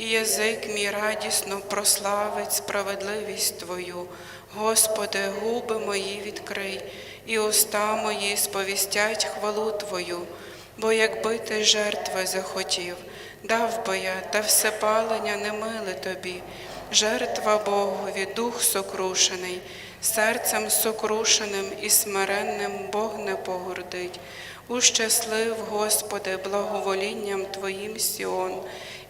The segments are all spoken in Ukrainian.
і язик мій радісно прославить справедливість Твою. Господи, губи мої відкрий, і уста мої сповістять хвалу Твою. Бо якби ти жертви захотів, дав би я, та всепалення не миле тобі. Жертва Богові, дух сокрушений, серцем сокрушеним і смиренним Бог не погордить. Ущаслив, Господи, благоволінням Твоїм Сіон,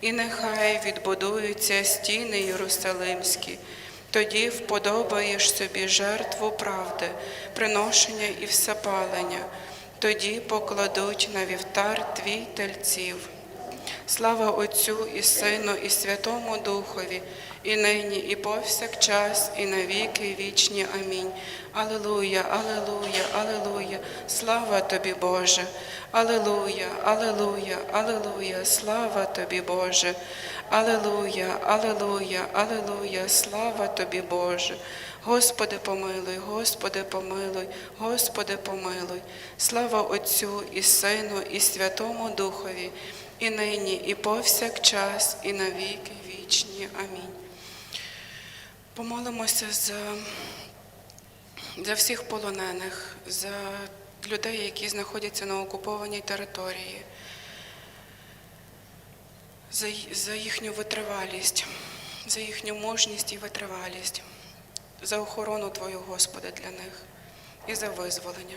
і нехай відбудуються стіни Єрусалимські. Тоді вподобаєш собі жертву правди, приношення і всепалення, тоді покладуть на вівтар твій тельців. Слава Отцю і Сину, і Святому Духові, і нині, і повсякчас, і навіки вічні. Амінь. Алілуя, Алілуя, Алілуя, слава тобі, Боже. Алілуя, Алілуя, Алілуя, слава тобі, Боже. Алілуя, Алілуя, Алілуя, слава тобі, Боже. Господи, помилуй, Господи, помилуй, Господи, помилуй. Слава Отцю і Сину, і Святому Духові, і нині, і повсякчас, і навіки вічні. Амінь. Помолимося за, за всіх полонених, за людей, які знаходяться на окупованій території, за, за їхню витривалість, за їхню мужність і витривалість, за охорону Твою, Господи, для них і за визволення.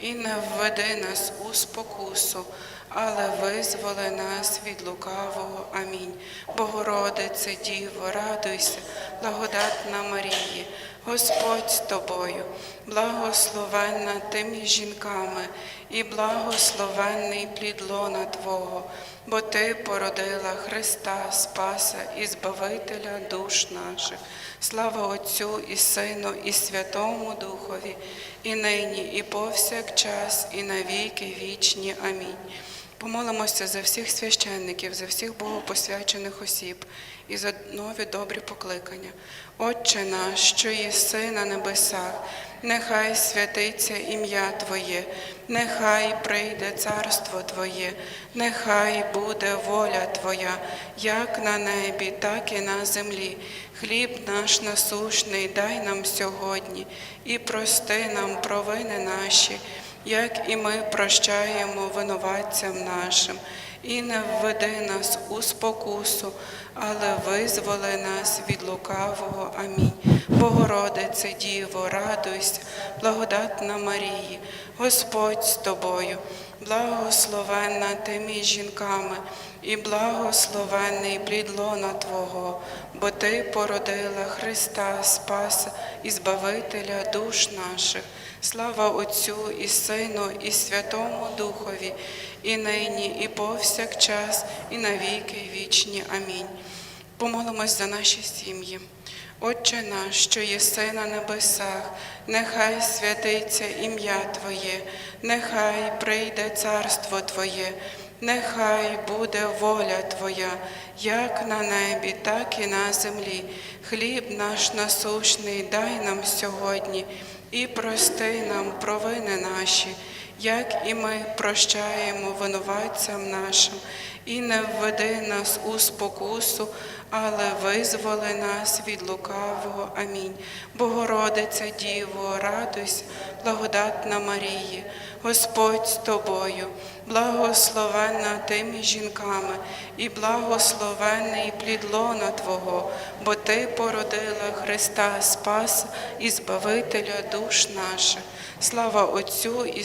і не введи нас у спокусу, але визволи нас від лукавого. Амінь. Богородице, Діво, радуйся, благодатна Марії, Господь з тобою, благословенна ти між жінками, і благословенний плід лона Твого, бо Ти породила Христа, Спаса і Збавителя душ наших. Слава Отцю і Сину, і Святому Духові, і нині, і повсякчас, і навіки вічні. Амінь. Помолимося за всіх священників, за всіх богопосвячених осіб і за нові добрі покликання. Отче наш, що єси на небесах, нехай святиться ім'я Твоє, нехай прийде царство Твоє, нехай буде воля Твоя, як на небі, так і на землі. Хліб наш насушний дай нам сьогодні і прости нам провини наші як і ми прощаємо винуватцям нашим, і не введи нас у спокусу, але визволи нас від лукавого. Амінь. Богородице, Діво, радуйся, благодатна Марії, Господь з тобою, благословенна ти між жінками, і благословенний плід лона Твого, бо Ти породила Христа, Спаса і Збавителя душ наших. Слава Отцю і Сину, і Святому Духові, і нині, і повсякчас, і навіки вічні. Амінь. Помолимось за наші сім'ї. Отче наш, що єси на небесах, нехай святиться ім'я Твоє, нехай прийде царство Твоє, нехай буде воля Твоя, як на небі, так і на землі. Хліб наш насущний дай нам сьогодні і прости нам провини наші, як і ми прощаємо винуватцям нашим, і не введи нас у спокусу, але визволи нас від лукавого. Амінь. Богородиця Діво, радуйся, благодатна Марії, Господь з тобою, благословенна ти між жінками, і благословенний плід лона Твого, бо Ти породила Христа Спаса і Збавителя душ наших. Слава Отцю і